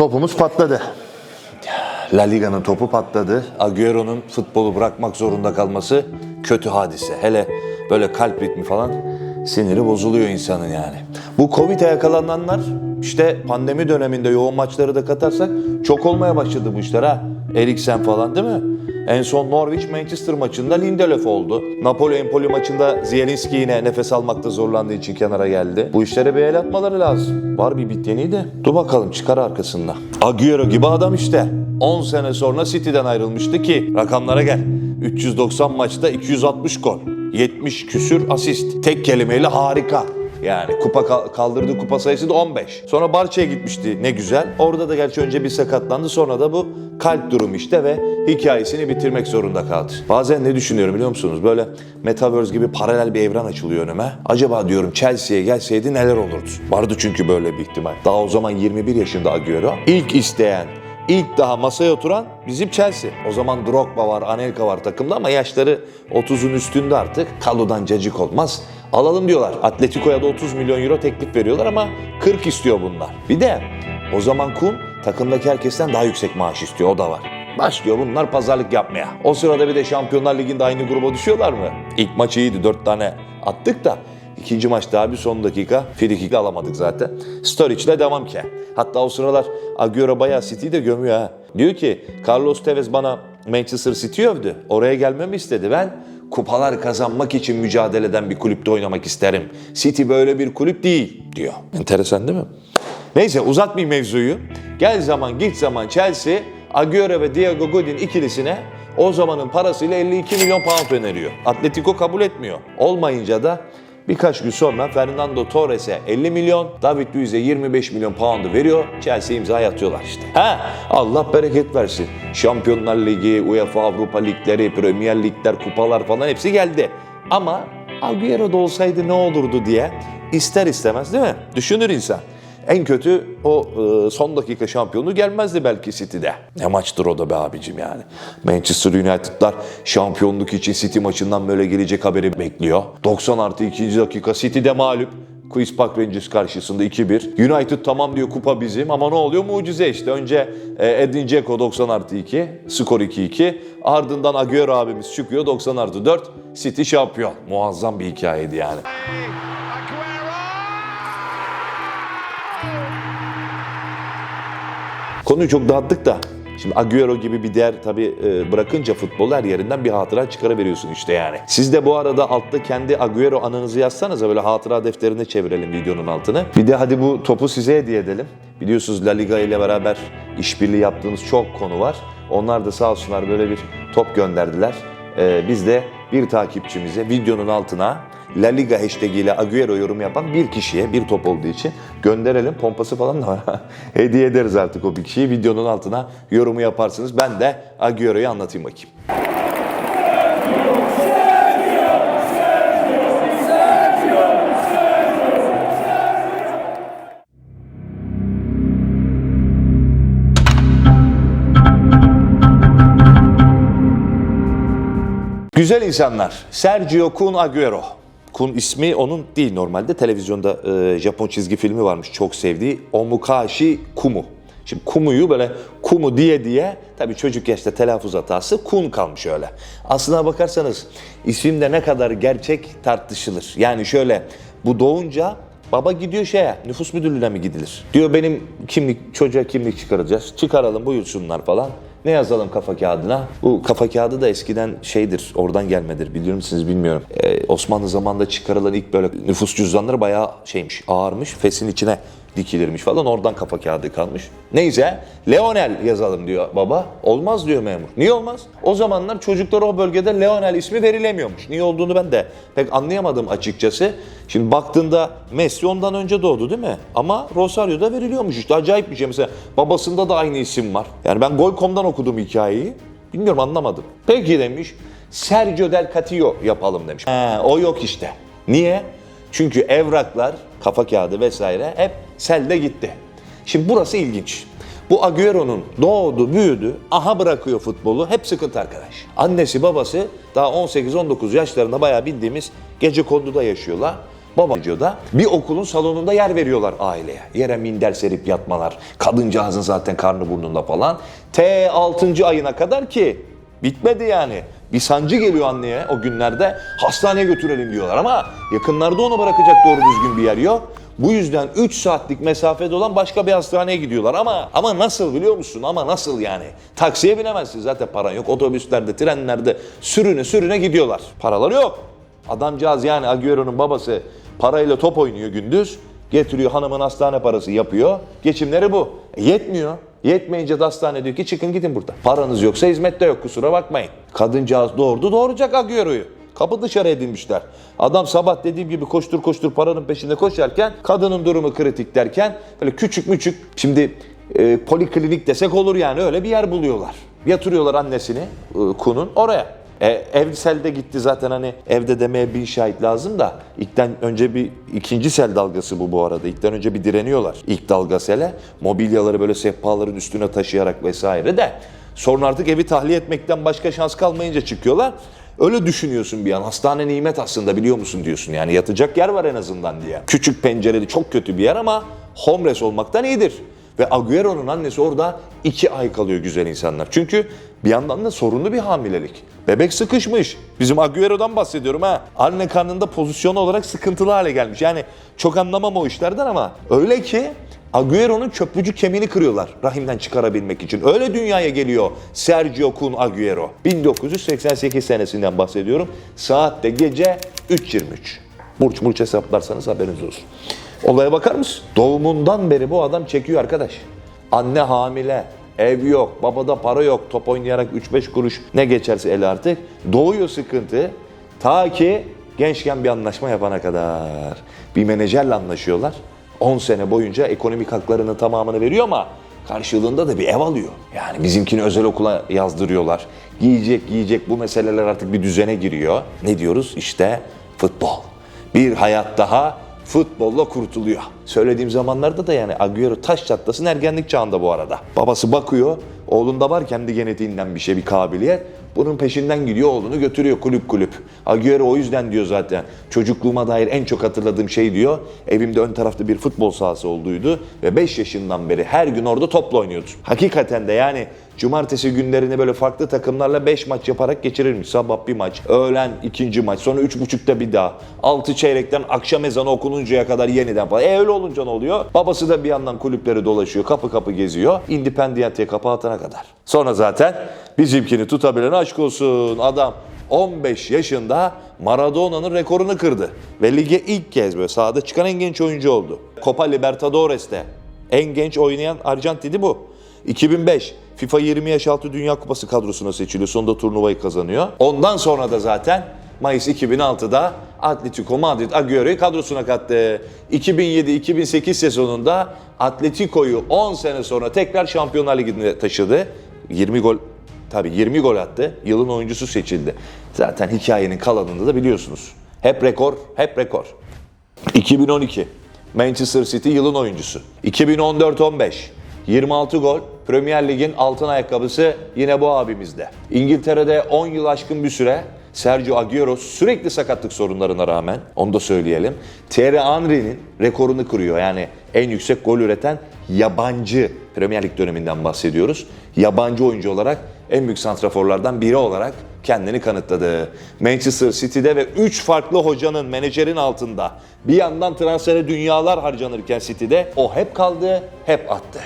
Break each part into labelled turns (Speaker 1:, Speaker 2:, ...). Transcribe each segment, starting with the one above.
Speaker 1: Topumuz patladı. La Liga'nın topu patladı. Agüero'nun futbolu bırakmak zorunda kalması kötü hadise. Hele böyle kalp ritmi falan siniri bozuluyor insanın yani. Bu Covid'e yakalananlar işte pandemi döneminde yoğun maçları da katarsak çok olmaya başladı bu işler ha. Eriksen falan değil mi? En son Norwich Manchester maçında Lindelöf oldu. Napoli Empoli maçında Zielinski yine nefes almakta zorlandığı için kenara geldi. Bu işlere bir el atmaları lazım. Var bir bit yeniği de. Dur bakalım çıkar arkasında. Agüero gibi adam işte. 10 sene sonra City'den ayrılmıştı ki rakamlara gel. 390 maçta 260 gol. 70 küsür asist. Tek kelimeyle harika. Yani kupa kal- kaldırdığı kupa sayısı da 15. Sonra Barça'ya gitmişti ne güzel. Orada da gerçi önce bir sakatlandı sonra da bu kalp durumu işte ve hikayesini bitirmek zorunda kaldı. Bazen ne düşünüyorum biliyor musunuz? Böyle Metaverse gibi paralel bir evren açılıyor önüme. Acaba diyorum Chelsea'ye gelseydi neler olurdu? Vardı çünkü böyle bir ihtimal. Daha o zaman 21 yaşında Agüero. İlk isteyen İlk daha masaya oturan bizim Chelsea. O zaman Drogba var, Anelka var takımda ama yaşları 30'un üstünde artık. Kalo'dan cacık olmaz. Alalım diyorlar. Atletico'ya da 30 milyon euro teklif veriyorlar ama 40 istiyor bunlar. Bir de o zaman Kun takımdaki herkesten daha yüksek maaş istiyor. O da var. Başlıyor bunlar pazarlık yapmaya. O sırada bir de Şampiyonlar Ligi'nde aynı gruba düşüyorlar mı? İlk maç iyiydi. 4 tane attık da İkinci maçta abi son dakika frikikle alamadık zaten. Sturridge'le devam ki. Hatta o sıralar Agüero bayağı City'yi de gömüyor ha. Diyor ki Carlos Tevez bana Manchester City övdü. Oraya gelmemi istedi. Ben kupalar kazanmak için mücadele eden bir kulüpte oynamak isterim. City böyle bir kulüp değil diyor. Enteresan değil mi? Neyse uzatmayayım mevzuyu. Gel zaman git zaman Chelsea Agüero ve Diego Godin ikilisine o zamanın parasıyla 52 milyon pound öneriyor. Atletico kabul etmiyor. Olmayınca da Birkaç gün sonra Fernando Torres'e 50 milyon, David Luiz'e 25 milyon pound'u veriyor. Chelsea imza atıyorlar işte. Ha, Allah bereket versin. Şampiyonlar Ligi, UEFA Avrupa Ligleri, Premier Ligler, kupalar falan hepsi geldi. Ama Agüero da olsaydı ne olurdu diye ister istemez değil mi? Düşünür insan. En kötü o e, son dakika şampiyonu gelmezdi belki City'de. Ne maçtır o da be abicim yani. Manchester United'lar şampiyonluk için City maçından böyle gelecek haberi bekliyor. 90 artı 2. dakika City'de mağlup. Queen's Park Rangers karşısında 2-1. United tamam diyor kupa bizim ama ne oluyor? Mucize işte. Önce e, Edin Dzeko 90 artı 2, skor 2-2. Ardından Agüero abimiz çıkıyor 90 artı 4. City şampiyon. Muazzam bir hikayeydi yani. Konuyu çok dağıttık da. Şimdi Agüero gibi bir değer tabii e, bırakınca futbolu her yerinden bir hatıra çıkarabiliyorsun işte yani. Siz de bu arada altta kendi Agüero anınızı yazsanıza böyle hatıra defterine çevirelim videonun altını. Bir de hadi bu topu size hediye edelim. Biliyorsunuz La Liga ile beraber işbirliği yaptığınız çok konu var. Onlar da sağ olsunlar böyle bir top gönderdiler. E, biz de bir takipçimize videonun altına La Liga hashtag ile Agüero yorum yapan bir kişiye bir top olduğu için gönderelim. Pompası falan da. Hediye ederiz artık o bir kişiyi. Videonun altına yorumu yaparsınız. Ben de Agüero'yu anlatayım bakayım. Güzel insanlar. Sergio Kun Agüero. Kun ismi onun değil normalde. Televizyonda e, Japon çizgi filmi varmış çok sevdiği. Omukashi Kumu. Şimdi Kumu'yu böyle Kumu diye diye tabii çocuk yaşta telaffuz hatası Kun kalmış öyle. Aslına bakarsanız isimde ne kadar gerçek tartışılır. Yani şöyle bu doğunca Baba gidiyor şeye, nüfus müdürlüğüne mi gidilir? Diyor benim kimlik, çocuğa kimlik çıkaracağız. Çıkaralım buyursunlar falan. Ne yazalım kafa kağıdına? Bu kafa kağıdı da eskiden şeydir, oradan gelmedir. Biliyor musunuz bilmiyorum. Ee, Osmanlı zamanında çıkarılan ilk böyle nüfus cüzdanları bayağı şeymiş, ağırmış. Fesin içine dikilirmiş falan. Oradan kafa kağıdı kalmış. Neyse Leonel yazalım diyor baba. Olmaz diyor memur. Niye olmaz? O zamanlar çocuklara o bölgede Leonel ismi verilemiyormuş. Niye olduğunu ben de pek anlayamadım açıkçası. Şimdi baktığında Messi ondan önce doğdu değil mi? Ama Rosario'da veriliyormuş işte. Acayip bir şey. Mesela babasında da aynı isim var. Yani ben Gol.com'dan okudum hikayeyi. Bilmiyorum anlamadım. Peki demiş. Sergio Del Castillo yapalım demiş. He, o yok işte. Niye? Çünkü evraklar, kafa kağıdı vesaire hep selde gitti. Şimdi burası ilginç. Bu Agüero'nun doğdu, büyüdü, aha bırakıyor futbolu. Hep sıkıntı arkadaş. Annesi babası daha 18-19 yaşlarında bayağı bildiğimiz gece konduda yaşıyorlar. Baba da bir okulun salonunda yer veriyorlar aileye. Yere minder serip yatmalar. Kadıncağızın zaten karnı burnunda falan. T 6. ayına kadar ki bitmedi yani. Bir sancı geliyor anneye o günlerde. Hastaneye götürelim diyorlar ama yakınlarda onu bırakacak doğru düzgün bir yer yok. Bu yüzden 3 saatlik mesafede olan başka bir hastaneye gidiyorlar ama ama nasıl biliyor musun? Ama nasıl yani? Taksiye binemezsin zaten paran yok. Otobüslerde, trenlerde sürüne sürüne gidiyorlar. Paraları yok. Adamcağız yani Agüero'nun babası parayla top oynuyor gündüz. Getiriyor hanımın hastane parası yapıyor. Geçimleri bu. E, yetmiyor. Yetmeyince de hastane diyor ki çıkın gidin burada. Paranız yoksa hizmet de yok kusura bakmayın. Kadıncağız doğurdu doğuracak Agüero'yu. Kapı dışarı edilmişler. Adam sabah dediğim gibi koştur koştur paranın peşinde koşarken kadının durumu kritik derken böyle küçük müçük şimdi e, poliklinik desek olur yani öyle bir yer buluyorlar. Yatırıyorlar annesini e, kunun oraya. E, ev selde gitti zaten hani evde demeye bir şahit lazım da ilkten önce bir ikinci sel dalgası bu bu arada. İlkten önce bir direniyorlar. İlk dalga sele mobilyaları böyle sehpaların üstüne taşıyarak vesaire de sonra artık evi tahliye etmekten başka şans kalmayınca çıkıyorlar. Öyle düşünüyorsun bir an. Hastane nimet aslında biliyor musun diyorsun. Yani yatacak yer var en azından diye. Küçük pencereli çok kötü bir yer ama homeless olmaktan iyidir. Ve Agüero'nun annesi orada iki ay kalıyor güzel insanlar. Çünkü bir yandan da sorunlu bir hamilelik. Bebek sıkışmış. Bizim Agüero'dan bahsediyorum ha. Anne karnında pozisyon olarak sıkıntılı hale gelmiş. Yani çok anlamam o işlerden ama öyle ki Agüero'nun çöplücü kemiğini kırıyorlar rahimden çıkarabilmek için. Öyle dünyaya geliyor Sergio Kun Agüero. 1988 senesinden bahsediyorum. Saatte gece 3.23. Burç burç hesaplarsanız haberiniz olsun. Olaya bakar mısın? Doğumundan beri bu adam çekiyor arkadaş. Anne hamile, ev yok, babada para yok, top oynayarak 3-5 kuruş ne geçerse el artık. Doğuyor sıkıntı. Ta ki gençken bir anlaşma yapana kadar. Bir menajerle anlaşıyorlar. 10 sene boyunca ekonomik haklarının tamamını veriyor ama karşılığında da bir ev alıyor. Yani bizimkini özel okula yazdırıyorlar. Yiyecek yiyecek bu meseleler artık bir düzene giriyor. Ne diyoruz? İşte futbol. Bir hayat daha futbolla kurtuluyor. Söylediğim zamanlarda da yani Agüero taş çatlasın ergenlik çağında bu arada. Babası bakıyor, oğlunda var kendi genetiğinden bir şey, bir kabiliyet. Bunun peşinden gidiyor, oğlunu götürüyor kulüp kulüp. Agüero o yüzden diyor zaten. Çocukluğuma dair en çok hatırladığım şey diyor. Evimde ön tarafta bir futbol sahası olduydu ve 5 yaşından beri her gün orada topla oynuyordu. Hakikaten de yani cumartesi günlerini böyle farklı takımlarla 5 maç yaparak geçirirmiş. Sabah bir maç, öğlen ikinci maç, sonra 3.30'da bir daha. 6 çeyrekten akşam ezanı okununcaya kadar yeniden falan. E öyle olunca ne oluyor? Babası da bir yandan kulüpleri dolaşıyor, kapı kapı geziyor. Independiente'ye kapı atana kadar. Sonra zaten bizimkini tutabilen aşk olsun adam 15 yaşında Maradona'nın rekorunu kırdı. Ve lige ilk kez böyle sahada çıkan en genç oyuncu oldu. Copa Libertadores'te en genç oynayan Arjantinli bu. 2005 FIFA 20 yaş altı Dünya Kupası kadrosuna seçiliyor. Sonunda turnuvayı kazanıyor. Ondan sonra da zaten Mayıs 2006'da Atletico Madrid Agüero'yu kadrosuna kattı. 2007-2008 sezonunda Atletico'yu 10 sene sonra tekrar Şampiyonlar Ligi'ne taşıdı. 20 gol Tabii 20 gol attı. Yılın oyuncusu seçildi. Zaten hikayenin kalanında da biliyorsunuz. Hep rekor, hep rekor. 2012 Manchester City yılın oyuncusu. 2014-15 26 gol. Premier Lig'in altın ayakkabısı yine bu abimizde. İngiltere'de 10 yıl aşkın bir süre Sergio Agüero sürekli sakatlık sorunlarına rağmen onu da söyleyelim. Thierry Henry'nin rekorunu kırıyor. Yani en yüksek gol üreten yabancı Premier Lig döneminden bahsediyoruz. Yabancı oyuncu olarak en büyük santraforlardan biri olarak kendini kanıtladı. Manchester City'de ve 3 farklı hocanın, menajerin altında bir yandan transfere dünyalar harcanırken City'de o hep kaldı, hep attı.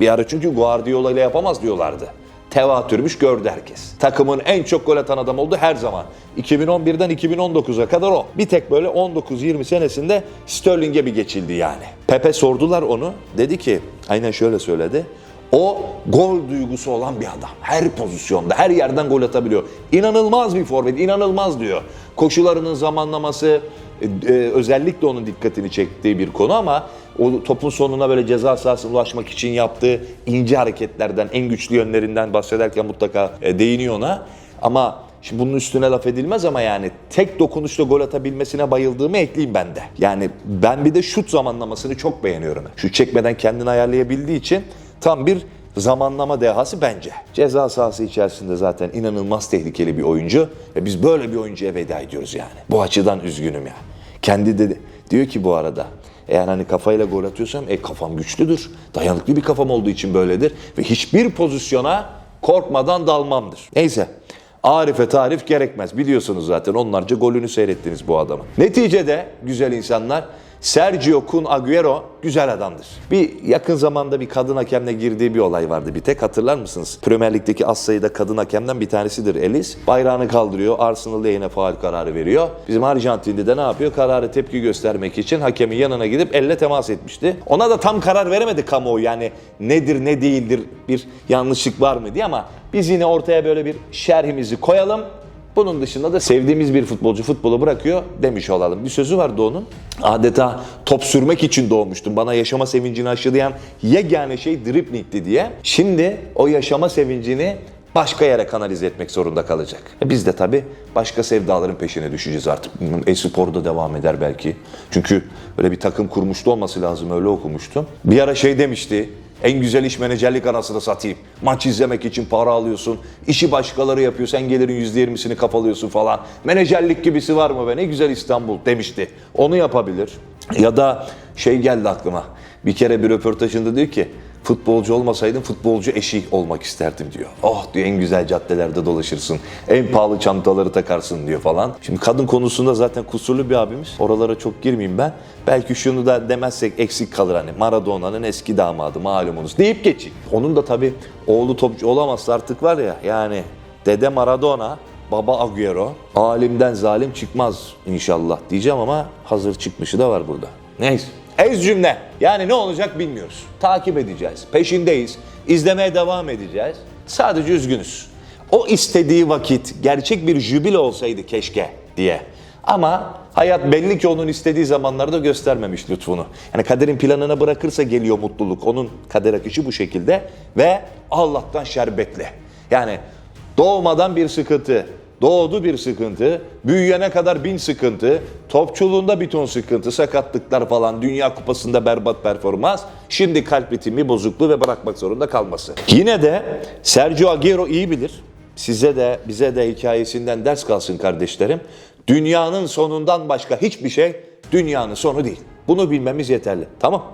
Speaker 1: Bir ara çünkü Guardiola ile yapamaz diyorlardı. Tevatürmüş gördü herkes. Takımın en çok gol atan adam oldu her zaman. 2011'den 2019'a kadar o. Bir tek böyle 19-20 senesinde Sterling'e bir geçildi yani. Pepe sordular onu. Dedi ki, aynen şöyle söyledi. O gol duygusu olan bir adam. Her pozisyonda, her yerden gol atabiliyor. İnanılmaz bir forvet, inanılmaz diyor. Koşularının zamanlaması e, e, özellikle onun dikkatini çektiği bir konu ama o topun sonuna böyle ceza sahasına ulaşmak için yaptığı ince hareketlerden, en güçlü yönlerinden bahsederken mutlaka e, değiniyor ona. Ama Şimdi bunun üstüne laf edilmez ama yani tek dokunuşla gol atabilmesine bayıldığımı ekleyeyim ben de. Yani ben bir de şut zamanlamasını çok beğeniyorum. Şut çekmeden kendini ayarlayabildiği için tam bir zamanlama dehası bence. Ceza sahası içerisinde zaten inanılmaz tehlikeli bir oyuncu ve biz böyle bir oyuncuya veda ediyoruz yani. Bu açıdan üzgünüm ya. Kendi de Diyor ki bu arada eğer hani kafayla gol atıyorsam e kafam güçlüdür. Dayanıklı bir kafam olduğu için böyledir. Ve hiçbir pozisyona korkmadan dalmamdır. Neyse. Arife tarif gerekmez. Biliyorsunuz zaten onlarca golünü seyrettiniz bu adamın. Neticede güzel insanlar Sergio Kun Agüero güzel adamdır. Bir yakın zamanda bir kadın hakemle girdiği bir olay vardı bir tek hatırlar mısınız? Premier Lig'deki az sayıda kadın hakemden bir tanesidir Elis. Bayrağını kaldırıyor, Arsenal lehine faal kararı veriyor. Bizim Arjantinli de ne yapıyor? Kararı tepki göstermek için hakemin yanına gidip elle temas etmişti. Ona da tam karar veremedi kamuoyu yani nedir ne değildir bir yanlışlık var mı diye ama biz yine ortaya böyle bir şerhimizi koyalım. Bunun dışında da sevdiğimiz bir futbolcu futbolu bırakıyor demiş olalım. Bir sözü vardı onun. Adeta top sürmek için doğmuştum. Bana yaşama sevincini aşılayan yegane şey driblingti diye. Şimdi o yaşama sevincini başka yere kanalize etmek zorunda kalacak. E biz de tabii başka sevdaların peşine düşeceğiz artık. E-spor da devam eder belki. Çünkü böyle bir takım kurmuştu olması lazım öyle okumuştum. Bir ara şey demişti. En güzel iş menajerlik anasını satayım. Maç izlemek için para alıyorsun. İşi başkaları yapıyor. Sen gelirin %20'sini kafalıyorsun falan. Menajerlik gibisi var mı be? Ne güzel İstanbul demişti. Onu yapabilir. Ya da şey geldi aklıma. Bir kere bir röportajında diyor ki futbolcu olmasaydım futbolcu eşi olmak isterdim diyor. Oh diyor en güzel caddelerde dolaşırsın. En pahalı çantaları takarsın diyor falan. Şimdi kadın konusunda zaten kusurlu bir abimiz. Oralara çok girmeyeyim ben. Belki şunu da demezsek eksik kalır hani Maradona'nın eski damadı malumunuz deyip geçeyim. Onun da tabii oğlu topçu olamazsa artık var ya yani dede Maradona Baba Agüero alimden zalim çıkmaz inşallah diyeceğim ama hazır çıkmışı da var burada. Neyse. Ez cümle. Yani ne olacak bilmiyoruz. Takip edeceğiz. Peşindeyiz. İzlemeye devam edeceğiz. Sadece üzgünüz. O istediği vakit gerçek bir jübile olsaydı keşke diye. Ama hayat belli ki onun istediği zamanlarda göstermemiş lütfunu. Yani kaderin planına bırakırsa geliyor mutluluk. Onun kader akışı bu şekilde ve Allah'tan şerbetli. Yani doğmadan bir sıkıntı, Doğdu bir sıkıntı, büyüyene kadar bin sıkıntı, topçuluğunda bir ton sıkıntı, sakatlıklar falan, Dünya Kupası'nda berbat performans, şimdi kalp ritmi bozukluğu ve bırakmak zorunda kalması. Yine de Sergio Agüero iyi bilir. Size de bize de hikayesinden ders kalsın kardeşlerim. Dünyanın sonundan başka hiçbir şey dünyanın sonu değil. Bunu bilmemiz yeterli. Tamam?